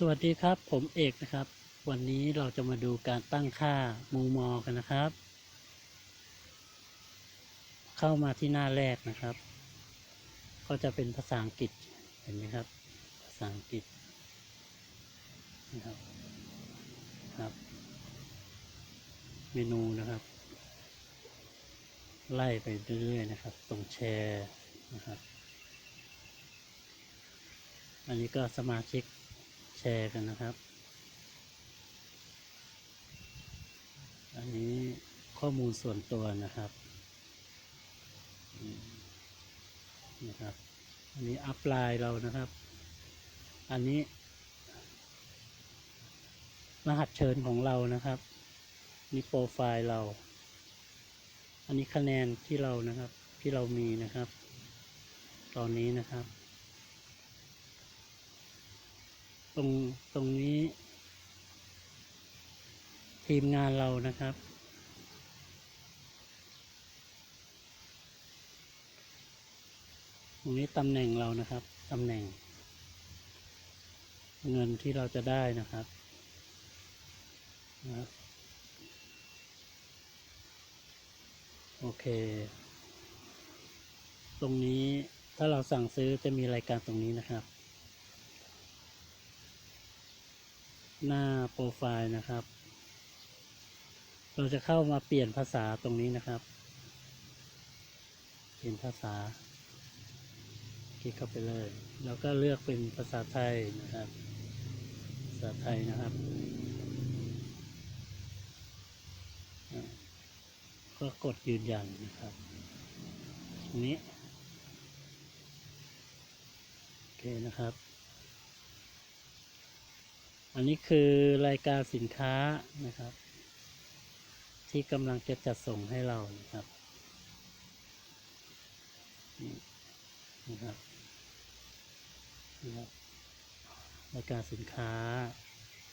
สวัสดีครับ ผมเอกนะครับ วันนี้เราจะมาดูการตั้งค่ามูมอกันนะครับ เข้ามาที่หน้าแรกนะครับ ก็จะเป็นภาษาอังกฤษเห็นไหมครับ ภาษาอังกฤษนะครับครับ เมนูนะครับ ไล่ไปเรื่อยๆนะครับ ตรงแชร์นะครับ อันนี้ก็สมาชิก ร์กันนะครับ อันนี้ข้อมูลส่วนตัวนะครับนะครับ อันนี้อัพไลน์เรานะครับ อันนี้รหัสเชิญของเรานะครับนี่โปรไฟล์เรา อันนี้คะแนนที่เรานะครับที่เรามีนะครับ ตอนนี้นะครับ ตรงตรงนี้ ทีมงานเรานะครับ ตรงนี้ตำแหน่งเรานะครับตำแหน่ง เงินที่เราจะได้นะครับนะครับโอเค ตรงนี้ถ้าเราสั่งซื้อจะมีรายการตรงนี้นะครับ หน้าโปรไฟล์นะครับ เราจะเข้ามาเปลี่ยนภาษาตรงนี้นะครับ เปลี่ยนภาษา คลิกเข้าไปเลย แล้วก็เลือกเป็นภาษาไทยนะครับ ภาษาไทยนะครับอ่าก็กดยืนยันนะครับตรงนี้ โอเคนะครับ อันนี้คือรายการสินค้านะครับ ที่กำลังจะจัดส่งให้เรานะครับนี่นะครับนะครับรายการสินค้า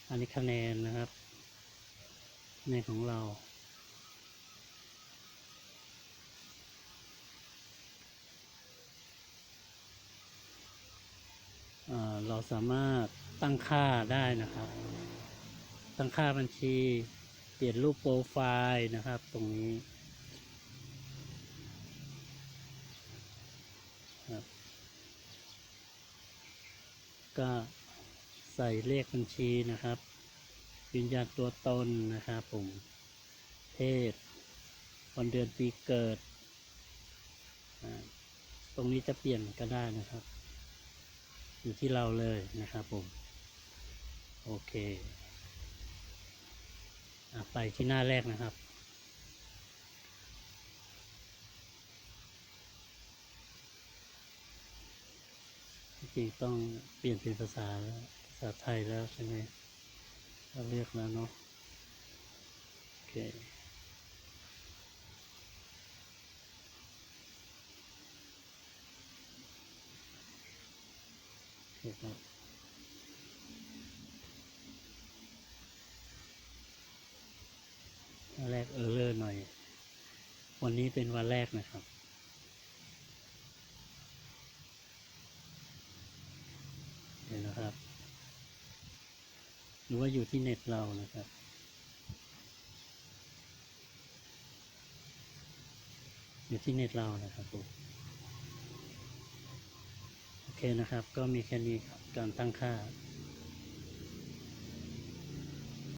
อันนี้คะแนนนะครับคะแนของเราเราสามารถ ตั้งค่าได้นะครับ ตั้งค่าบัญชี เปลี่ยนรูปโปรไฟล์นะครับ ตรงนี้ก็ใส่เลขบัญชีนะครับยืนยันตัวตนนะครับผมเพศวันเดือนปีเกิด ตรงนี้จะเปลี่ยนก็ได้นะครับ อยู่ที่เราเลยนะครับผม โอเคอไปที่หน้าแรกนะครับ จริงต้องเปลี่ยนเป็นภาษาภาษาไทยแล้วใช่ไหมเราเรียกแล้วเนาะโอเคโอเคครับวัน แรกเออเลอร์หน่อย วันนี้เป็นวันแรกนะครับเห็นนะครับ หรือว่าอยู่ที่เน็ตเรานะครับอยู่ที่เน็ตเรานะครับผมโอเคนะครับ ก็มีแค่นี้ครับการตั้งค่า